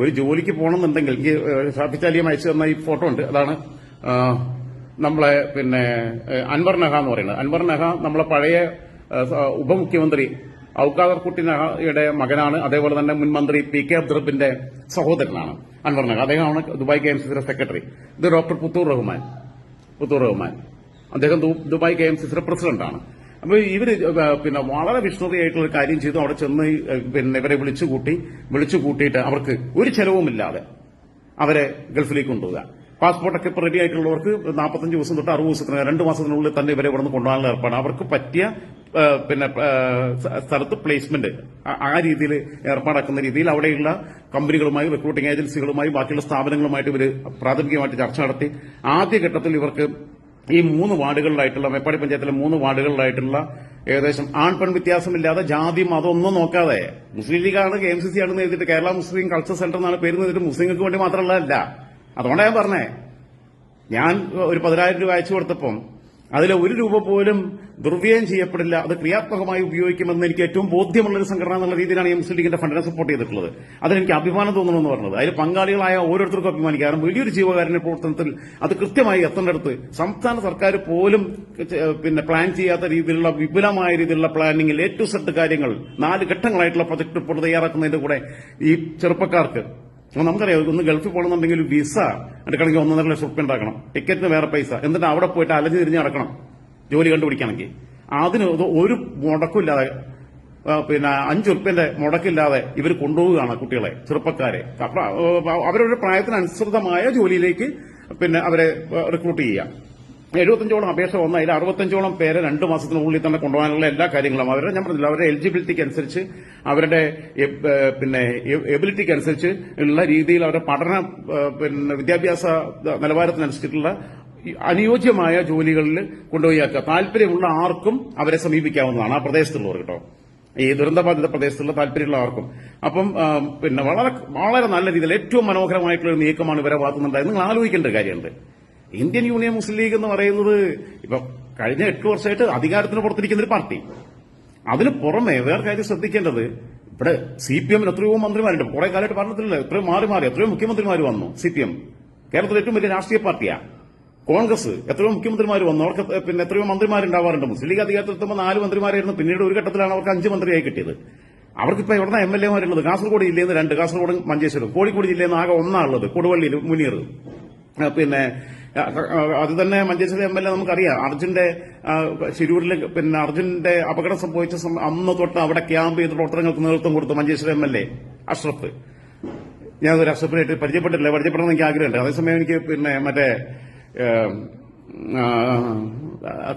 ഒരു ജോലിക്ക് പോകണമെന്നുണ്ടെങ്കിൽ എനിക്ക് സാധിച്ചാലിയും അയച്ചു തന്ന ഈ ഫോട്ടോ ഉണ്ട്. അതാണ് നമ്മളെ പിന്നെ അൻവർ നഹ എന്ന് പറയുന്നത്. അൻവർ നഹ നമ്മളെ പഴയ ഉപമുഖ്യമന്ത്രി ഔക്കാദർ കുട്ടി നഹയുടെ മകനാണ്. അതേപോലെ തന്നെ മുൻ മന്ത്രി പി കെ അബ്ദുറബിന്റെ സഹോദരനാണ് അൻവർ നഹ അദ്ദേഹമാണ് ദുബായ് കെ എം സെക്രട്ടറി. ഇത് ഡോക്ടർ പുത്തൂർ റഹ്മാൻ. പുത്തൂർ റഹ്മാൻ. അദ്ദേഹം ദുബായ് കെ എം പ്രസിഡന്റാണ്. അപ്പൊ ഇവർ പിന്നെ വളരെ വിഷ്ണുതയായിട്ടുള്ള കാര്യം ചെയ്തു. അവിടെ ചെന്ന് പിന്നെ ഇവരെ വിളിച്ചു കൂട്ടി വിളിച്ചു കൂട്ടിയിട്ട് അവർക്ക് ഒരു ചെലവുമില്ലാതെ അവരെ ഗൾഫിലേക്ക് കൊണ്ടുപോകുക പാസ്പോർട്ടൊക്കെ റെഡി ആയിട്ടുള്ളവർക്ക് നാൽപ്പത്തഞ്ച് ദിവസം തൊട്ട് അറുപത് ദിവസത്തിന് രണ്ട് മാസത്തിനുള്ളിൽ തന്നെ ഇവരെ ഇവിടെ നിന്ന് കൊണ്ടുപോകാനുള്ള ഏർപ്പാട് അവർക്ക് പറ്റിയ പിന്നെ സ്ഥലത്ത് പ്ലേസ്മെന്റ് ആ രീതിയിൽ ഏർപ്പാടാക്കുന്ന രീതിയിൽ അവിടെയുള്ള കമ്പനികളുമായി റിക്രൂട്ടിംഗ് ഏജൻസികളുമായി ബാക്കിയുള്ള സ്ഥാപനങ്ങളുമായിട്ട് ഇവർ പ്രാഥമികമായിട്ട് ചർച്ച നടത്തി. ആദ്യഘട്ടത്തിൽ ഇവർക്ക് ഈ മൂന്ന് വാർഡുകളിലായിട്ടുള്ള മേപ്പാടി പഞ്ചായത്തിലെ മൂന്ന് വാർഡുകളിലായിട്ടുള്ള ഏകദേശം ആൺ പെൺ വ്യത്യാസമില്ലാതെ ജാതി മതം ഒന്നും നോക്കാതെ മുസ്ലിം ലീഗാണ് കെ എം സി സി ആണെന്ന് എഴുതിയിട്ട് കേരള മുസ്ലിം കൾച്ചർ സെന്റർ എന്നാണ് പേര് എഴുതിയിട്ട് മുസ്ലിങ്ങൾക്ക് വേണ്ടി മാത്രമുള്ളതല്ല അതുകൊണ്ടാണ് ഞാൻ പറഞ്ഞേ. ഞാൻ ഒരു പതിനായിരം രൂപ അയച്ചു കൊടുത്തപ്പം അതിൽ ഒരു രൂപ പോലും ദുർവ്യയം ചെയ്യപ്പെടില്ല. അത് ക്രിയാത്മകമായി ഉപയോഗിക്കുമെന്ന് എനിക്ക് ഏറ്റവും ബോധ്യമുള്ള ഒരു സംഘടന എന്നുള്ള രീതിയിലാണ് ഈ മുസ്ലിം ലീഗിന്റെ ഫണ്ടിനെ സപ്പോർട്ട് ചെയ്തിട്ടുള്ളത്. അതിലെനിക്ക് അഭിമാനം തോന്നണമെന്ന് പറഞ്ഞത്. അതിൽ പങ്കാളികളായ ഓരോരുത്തർക്കും അഭിമാനിക്കാം കാരണം വലിയൊരു ജീവകാരുണ്യ പ്രവർത്തനത്തിൽ അത് കൃത്യമായി എത്തേണ്ടടുത്ത് സംസ്ഥാന സർക്കാർ പോലും പിന്നെ പ്ലാൻ ചെയ്യാത്ത രീതിയിലുള്ള വിപുലമായ രീതിയിലുള്ള പ്ലാനിങ്ങിൽ ഏറ്റവും സെറ്റ് കാര്യങ്ങൾ നാല് ഘട്ടങ്ങളായിട്ടുള്ള പ്രൊജക്ട് റിപ്പോർട്ട് തയ്യാറാക്കുന്നതിന്റെ കൂടെ ഈ ചെറുപ്പക്കാർക്ക് അപ്പൊ നമുക്കറിയാം ഒന്ന് ഗൾഫിൽ പോകണമെന്നുണ്ടെങ്കിൽ വിസ എടുക്കണമെങ്കിൽ ഒന്നര ലക്ഷം റുപ്യ ഉണ്ടാക്കണം. ടിക്കറ്റിന് വേറെ പൈസ. എന്നിട്ട് അവിടെ പോയിട്ട് അലഞ്ഞു തിരിഞ്ഞ് നടക്കണം. ജോലി കണ്ടുപിടിക്കണമെങ്കിൽ. അതിന് ഒരു മുടക്കില്ലാതെ പിന്നെ അഞ്ച് ഉറുപ്പ്യന്റെ മുടക്കില്ലാതെ ഇവർ കൊണ്ടുപോവുകയാണ് കുട്ടികളെ ചെറുപ്പക്കാരെ. അവരുടെ പ്രായത്തിനനുസൃതമായ ജോലിയിലേക്ക് പിന്നെ അവരെ റിക്രൂട്ട് ചെയ്യാം എഴുപത്തഞ്ചോളം അപേക്ഷ വന്ന അതിൽ അറുപത്തഞ്ചോളം പേരെ രണ്ട് മാസത്തിനുള്ളിൽ തന്നെ കൊണ്ടുപോകാനുള്ള എല്ലാ കാര്യങ്ങളും അവരുടെ ഞാൻ പറഞ്ഞില്ല. അവരുടെ എലിജിബിലിറ്റിക്ക് അനുസരിച്ച് അവരുടെ പിന്നെ എബിലിറ്റിക്ക് അനുസരിച്ച് ഉള്ള രീതിയിൽ അവരുടെ പഠന പിന്നെ വിദ്യാഭ്യാസ നിലവാരത്തിനനുസരിച്ചിട്ടുള്ള അനുയോജ്യമായ ജോലികളിൽ കൊണ്ടുപോയാക്കുക താല്പര്യമുള്ള ആർക്കും അവരെ സമീപിക്കാവുന്നതാണ് ആ പ്രദേശത്തുള്ളവർ കേട്ടോ. ഈ ദുരന്തബാധിത പ്രദേശത്തുള്ള താല്പര്യമുള്ള ആർക്കും. അപ്പം പിന്നെ വളരെ വളരെ നല്ല രീതിയിൽ ഏറ്റവും മനോഹരമായിട്ടുള്ള ഒരു നീക്കമാണ് ഇവരെ ഭാഗത്തുനിന്നുണ്ടായത് നിങ്ങൾ ആലോചിക്കേണ്ട കാര്യമുണ്ട്. ഇന്ത്യൻ യൂണിയൻ മുസ്ലിം ലീഗ് എന്ന് പറയുന്നത് ഇപ്പൊ കഴിഞ്ഞ എട്ട് വർഷമായിട്ട് അധികാരത്തിന് പുറത്തിരിക്കുന്ന ഒരു പാർട്ടി. അതിന് പുറമെ വേറെ കാര്യം ശ്രദ്ധിക്കേണ്ടത് ഇവിടെ സി പി എമ്മിന് എത്രയോ മന്ത്രിമാരുണ്ട്. കുറെ കാലമായിട്ട് ഭരണത്തിലല്ല? എത്രയോ മാറി മാറി എത്രയോ മുഖ്യമന്ത്രിമാർ വന്നു സി പി എം കേരളത്തിലെ ഏറ്റവും വലിയ രാഷ്ട്രീയ പാർട്ടിയാണ് കോൺഗ്രസ് എത്രയോ മുഖ്യമന്ത്രിമാർ വന്നു. അവർക്ക് പിന്നെ എത്രയോ മന്ത്രിമാരുണ്ടാവാറുണ്ട്. മുസ്ലിം ലീഗ് അധികാരത്തിൽ എത്തുമ്പോൾ നാല് മന്ത്രിമാരായിരുന്നു. പിന്നീട് ഒരു ഘട്ടത്തിലാണ് അവർക്ക് അഞ്ച് മന്ത്രിയായി കിട്ടിയത്. അവർക്കിപ്പോ എവിടെ എം എൽ എമാരുള്ളത്? കാസർഗോഡ് ജില്ലയിൽ നിന്ന് രണ്ട് കാസർഗോഡ് മഞ്ചേശ്വരം. കോഴിക്കോട് ജില്ലയിൽ നിന്ന് ആകെ ഒന്നാണുള്ളത് കൊടുവള്ളിയിൽ മുനീർ. പിന്നെ അത് തന്നെ മഞ്ചേശ്വരം എം എൽ എ നമുക്കറിയാം അർജുന്റെ ശിരൂരിൽ പിന്നെ അർജുന്റെ അപകടം സംഭവിച്ച അന്ന് തൊട്ട് അവിടെ ക്യാമ്പ് ചെയ്ത് പ്രവർത്തനങ്ങൾക്ക് നേതൃത്വം കൊടുത്തു Manjeshwaram M L A Ashraf. ഞാൻ ഒരു അഷ്റഫിനായിട്ട് പരിചയപ്പെട്ടില്ല പരിചയപ്പെടണം എനിക്ക് ആഗ്രഹമുണ്ട്. അതേസമയം എനിക്ക് പിന്നെ മറ്റേ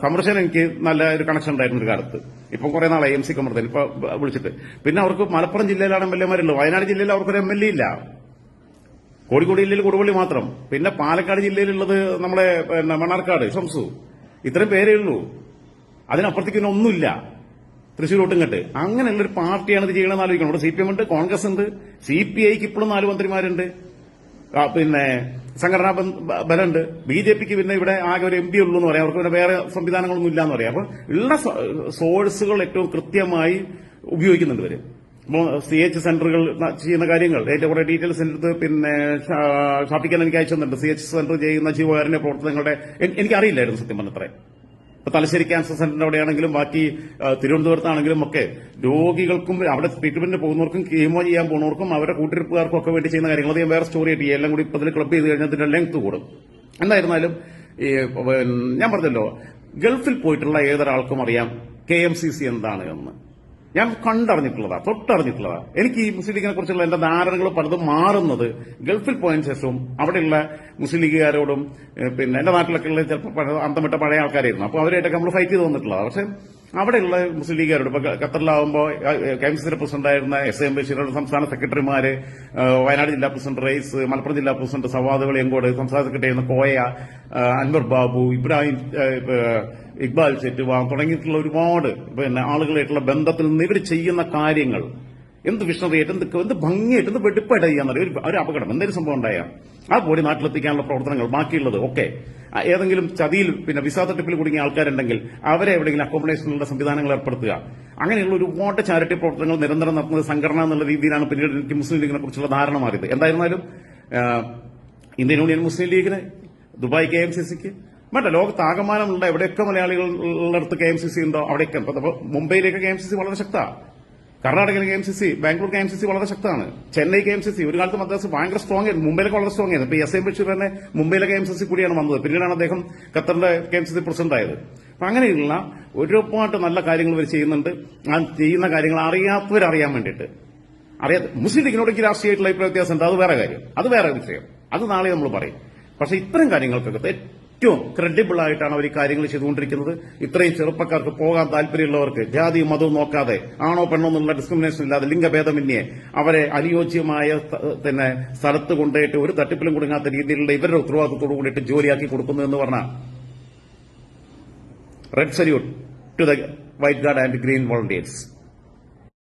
കമർഷ്യൻ എനിക്ക് നല്ല ഒരു കണക്ഷൻ ഉണ്ടായിരുന്നു ഒരു കാലത്ത്. ഇപ്പം കുറെ നാളായി എം സി കമർദ്ദൻ ഇപ്പൊ വിളിച്ചിട്ട്. പിന്നെ അവർക്ക് മലപ്പുറം ജില്ലയിലാണ് എം എൽ എമാരുള്ളത് വയനാട് ജില്ലയിൽ അവർക്കൊരു എം എൽ എ ഇല്ല. കോഴിക്കോട് ജില്ലയിൽ കൊടുവള്ളി മാത്രം. പിന്നെ പാലക്കാട് ജില്ലയിലുള്ളത് നമ്മുടെ പിന്നെ മണ്ണാർക്കാട് ഷംസു. ഇത്രയും പേരേ ഉള്ളൂ. അതിനപ്പുറത്തേക്ക് പിന്നെ ഒന്നുമില്ല. തൃശ്ശൂർ ഒട്ടുങ്ങട്ട് അങ്ങനെയുള്ളൊരു പാർട്ടിയാണ് ഇത് ചെയ്യണമെന്ന് ആലോചിക്കണം. ഇവിടെ സി പി എം ഉണ്ട് കോൺഗ്രസ് ഉണ്ട് സി പി ഐക്ക് ഇപ്പോഴും നാല് മന്ത്രിമാരുണ്ട്. പിന്നെ സംഘടനാ ബലമുണ്ട്. ബി ജെ പിക്ക് പിന്നെ ഇവിടെ ആകെ ഒരു എം പി ഉള്ളൂ എന്ന് പറയാം. അവർക്ക് പിന്നെ വേറെ സംവിധാനങ്ങളൊന്നും ഇല്ല എന്ന് പറയാം. അപ്പൊ ഉള്ള സോഴ്സുകൾ ഏറ്റവും കൃത്യമായി ഉപയോഗിക്കുന്നുണ്ട് ഇപ്പോൾ സി എച്ച് സെന്ററുകൾ ചെയ്യുന്ന കാര്യങ്ങൾ. ഏറ്റവും കുറെ ഡീറ്റെയിൽസ് എടുത്ത് പിന്നെ ഷാപ്പിക്കാൻ എനിക്ക് അയച്ചു തന്നിട്ടുണ്ട്. സി എച്ച് സെന്റർ ചെയ്യുന്ന ജീവകാരുണ്യ പ്രവർത്തനങ്ങളുടെ എനിക്ക് അറിയില്ലായിരുന്നു സത്യം പറഞ്ഞത്രേ. ഇപ്പൊ തലശ്ശേരി ക്യാൻസർ സെന്ററിന്റെ അവിടെയാണെങ്കിലും ബാക്കി തിരുവനന്തപുരത്താണെങ്കിലും ഒക്കെ രോഗികൾക്കും അവിടെ ട്രീറ്റ്മെന്റിന് പോകുന്നവർക്കും കീമോ ചെയ്യാൻ പോകുന്നവർക്കും അവരുടെ കൂട്ടിരിപ്പുകാർക്കും ഒക്കെ വേണ്ടി ചെയ്യുന്ന കാര്യങ്ങൾ. അധികം വേറെ സ്റ്റോറി ആയിട്ട് എല്ലാം കൂടി ഇപ്പൊ അതിൽ ക്ലബ് ചെയ്ത് കഴിഞ്ഞാൽ ഇതിന്റെ ലെങ്ത് കൂടും. എന്തായിരുന്നാലും ഈ ഞാൻ പറഞ്ഞല്ലോ ഗൾഫിൽ പോയിട്ടുള്ള ഏതൊരാൾക്കും അറിയാം കെ എം സി സി എന്താണ് എന്ന്. ഞാൻ കണ്ടറിഞ്ഞിട്ടുള്ളതാ തൊട്ടറിഞ്ഞിട്ടുള്ളതാ. എനിക്ക് ഈ മുസ്ലിം ലീഗിനെ കുറിച്ചുള്ള എന്റെ ധാരണകൾ പലതും മാറുന്നത് ഗൾഫിൽ പോയതിനു ശേഷവും അവിടെയുള്ള മുസ്ലിം ലീഗുകാരോടും പിന്നെ എന്റെ നാട്ടിലൊക്കെ ഉള്ള ചിലപ്പോൾ അന്തമിട്ട പഴയ ആൾക്കാരായിരുന്നു. അപ്പോൾ അവരായിട്ടൊക്കെ നമ്മൾ ഫൈറ്റ് ചെയ്ത് വന്നിട്ടുള്ളതാണ് പക്ഷെ അവിടെയുള്ള മുസ്ലിം ലീഗുകാരോട് ഇപ്പൊ ഖത്തറിലാവുമ്പോൾ കൈംസിന്റെ പ്രസിഡന്റായിരുന്ന എസ് എം ബഷീറുടെ സംസ്ഥാന സെക്രട്ടറിമാര് വയനാട് ജില്ലാ പ്രസിഡന്റ് റൈസ് മലപ്പുറം ജില്ലാ പ്രസിഡന്റ് സവാദ് വെളിയങ്കോട് സംസ്ഥാന സെക്രട്ടറി ആയിരുന്ന കോയ അൻവർ ബാബു ഇബ്രാഹിം ഇക്ബാൽ ചെറ്റുവാ തുടങ്ങിയിട്ടുള്ള ഒരുപാട് പിന്നെ ആളുകളായിട്ടുള്ള ബന്ധത്തിൽ നിന്ന് ഇവർ ചെയ്യുന്ന കാര്യങ്ങൾ എന്ത് വിഷ്ണതയായിട്ട് എന്ത് എന്ത് ഭംഗിയായിട്ട് എന്ത് വെടിപ്പായിട്ട് ചെയ്യാന്നറിയ ഒരു അപകടം. എന്തെങ്കിലും സംഭവം ഉണ്ടായാൽ ആ ബോഡി നാട്ടിലെത്തിക്കാനുള്ള പ്രവർത്തനങ്ങൾ ബാക്കിയുള്ളത്. ഒക്കെ ഏതെങ്കിലും ചതിയിൽ പിന്നെ വിസ തട്ടിപ്പിൽ കുടുങ്ങിയ ആൾക്കാരുണ്ടെങ്കിൽ അവരെ എവിടെയെങ്കിലും അക്കോമഡേഷനുള്ള സംവിധാനങ്ങൾ ഏർപ്പെടുത്തുക. അങ്ങനെയുള്ള ഒരുപാട് ചാരിറ്റി പ്രവർത്തനങ്ങൾ നിരന്തരം നടത്തുന്നത് സംഘടന എന്നുള്ള രീതിയിലാണ് പിന്നീട് എനിക്ക് മുസ്ലിം ലീഗിനെ കുറിച്ചുള്ള ധാരണ മാറിയത്. എന്തായിരുന്നാലും ഇന്ത്യൻ യൂണിയൻ മുസ്ലിം ലീഗിന് ദുബായ് കെ എം സി സിക്ക് വേണ്ട ലോകത്താകമാനമുള്ള എവിടെയൊക്കെ മലയാളികളുടെ അടുത്ത് കെ എം സി സി ഉണ്ടോ അവിടെയൊക്കെ. മുംബൈയിലേക്ക് കെ എം സി സി വളരെ ശക്തമാണ് കർണാടകയിലെ K M C C Bangalore K M C C വളരെ ശക്തമാണ്. Chennai K M C C ഒരു കാലത്ത് മദ്രാസ് ഭയങ്കര സ്ട്രോങ് ആയിരുന്നു. മുംബൈയിലൊക്കെ വളരെ സ്ട്രോങ് ആയിരുന്നു. ഇപ്പൊ എസ് എം ബഷീർ തന്നെ മുംബൈയിലെ കെ എം സി സി കൂടിയാണ് വന്നത്. പിന്നീടാണ് അദ്ദേഹം ഖത്തറിന്റെ K M C C president ആയത്. അപ്പൊ അങ്ങനെയുള്ള ഒരുപാട് നല്ല കാര്യങ്ങൾ ഇവർ ചെയ്യുന്നുണ്ട്. ആ ചെയ്യുന്ന കാര്യങ്ങൾ അറിയാത്തവരറിയാൻ വേണ്ടിയിട്ട്. അറിയാത്ത മുസ്ലിം ലീഗിനോട് എനിക്ക് രാഷ്ട്രീയമായിട്ടുള്ള അഭിപ്രായ വ്യത്യാസം ഉണ്ട് അത് വേറെ കാര്യം. അത് വേറെ വിഷയം. അത് നാളെ നമ്മൾ പറയും. പക്ഷെ ഇത്തരം കാര്യങ്ങൾക്കൊക്കെ ഏറ്റവും ക്രെഡിബിൾ ആയിട്ടാണ് അവർ ഈ കാര്യങ്ങൾ ചെയ്തുകൊണ്ടിരിക്കുന്നത്. ഇത്രയും ചെറുപ്പക്കാർക്ക് പോകാൻ താല്പര്യമുള്ളവർക്ക് ജാതിയും മതവും നോക്കാതെ ആണോ പെണ്ണോ എന്നുള്ള ഡിസ്ക്രിമിനേഷൻ ഇല്ലാതെ ലിംഗഭേദമന്യേ അവരെ അനുയോജ്യമായ തന്നെ സ്ഥലത്ത് കൊണ്ടുപോയിട്ട് ഒരു തട്ടിപ്പിലും കുടുങ്ങാത്ത രീതിയിലുള്ള ഇവരുടെ ഉത്തരവാദിത്തത്തോടു കൂടിയിട്ട് ജോലിയാക്കി കൊടുക്കുന്നു എന്ന് പറഞ്ഞാൽ red salute to the white guard and green volunteers